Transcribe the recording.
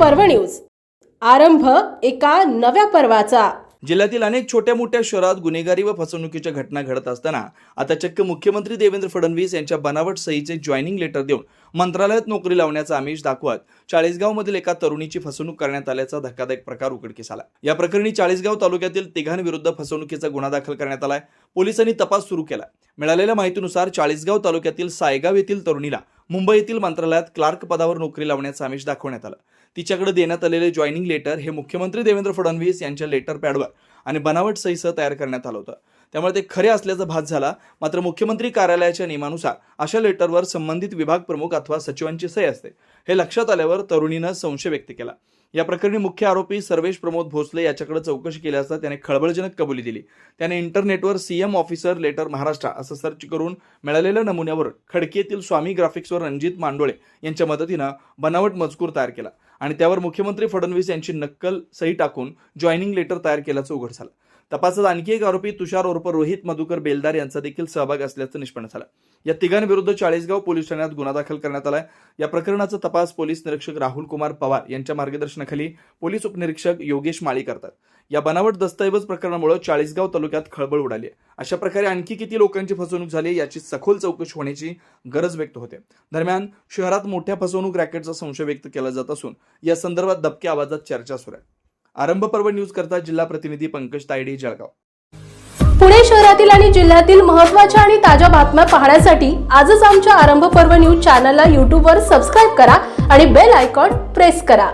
पर्व न्यूज. आरंभ एका नव्या पर्वाचा. जिल्ह्यातील अनेक छोट्या मोठ्या शहरात गुन्हेगारी व फसवणुकीच्या घटना घडत असताना आता चक्क मुख्यमंत्री देवेंद्र फडणवीस यांच्या बनावट सहीचे जॉईनिंग लेटर देऊन मंत्रालयात नोकरी लावण्याचा आमिष दाखवत चाळीसगावमधील एका तरुणीची फसवणूक करण्यात आल्याचा धक्कादायक प्रकार उघडकीस आला. या प्रकरणी चाळीसगाव तालुक्यातील तिघांविरुद्ध फसवणुकीचा गुन्हा दाखल करण्यात आलाय. पोलिसांनी तपास सुरू केला. मिळालेल्या माहितीनुसार चाळीसगाव तालुक्यातील सायगाव येथील तरुणीला मुंबईतील मंत्रालयात क्लार्क पदावर नोकरी लावण्याचा आमिष दाखवण्यात आलं. तिच्याकडे देण्यात आलेले जॉईनिंग लेटर हे मुख्यमंत्री देवेंद्र फडणवीस यांच्या लेटर पॅडवर आणि बनावट सहीसह तयार करण्यात आलं होतं. त्यामुळे ते खरे असल्याचा भास झाला. मात्र मुख्यमंत्री कार्यालयाच्या नियमानुसार अशा लेटरवर संबंधित विभाग प्रमुख अथवा सचिवांची सही असते. हे लक्षात आल्यावर तरुणीनं संशय व्यक्त केला. या प्रकरणी मुख्य आरोपी सर्वेश प्रमोद भोसले याच्याकडे चौकशी केली असता त्याने खळबळजनक कबुली दिली. त्याने इंटरनेटवर सीएम ऑफिसर लेटर महाराष्ट्र असं सर्च करून मिळालेल्या नमुन्यावर खडकी येथील स्वामी ग्राफिक्सवर रणजित मांडोळे यांच्या मदतीनं बनावट मजकूर तयार केला. आणि त्यावर मुख्यमंत्री फडणवीस यांची नक्कल सही टाकून जॉईनिंग लेटर तयार केल्याचं उघड झालं. तपासात आणखी एक आरोपी तुषार उर्फ रोहित मधुकर बेलदार यांचा देखील सहभाग असल्याचं निष्पन्न झालं. या तिघांविरुद्ध चाळीसगाव पोलीस ठाण्यात गुन्हा दाखल करण्यात आलाय. या प्रकरणाचा तपास पोलीस निरीक्षक राहुल कुमार पवार यांच्या मार्गदर्शनाखाली पोलीस उपनिरीक्षक योगेश माळी करतात. या बनावट दस्तऐवज प्रकरणामुळे चाळीसगाव तालुक्यात खळबळ उडाली अशा प्रकारे आणखी किती लोकांची फसवणूक झाली याची सखोल चौकशी होण्याची गरज व्यक्त होते. दरम्यान शहरात मोठ्या फसवणूक रॅकेटचा संशय व्यक्त केला जात असून या संदर्भात दबक्या आवाजात चर्चा सुरू आहे. आरंभ पर्व न्यूज करता जिल्हा प्रतिनिधी पंकज तायडे जळगाव. पुणे शहरातील आणि जिल्ह्यातील महत्त्वाच्या आणि ताज्या बातम्या पाहण्यासाठी आजच आमच्या आरंभ पर्व न्यूज चॅनलला यूट्यूबवर सबस्क्राईब करा आणि बेल आयकॉन प्रेस करा.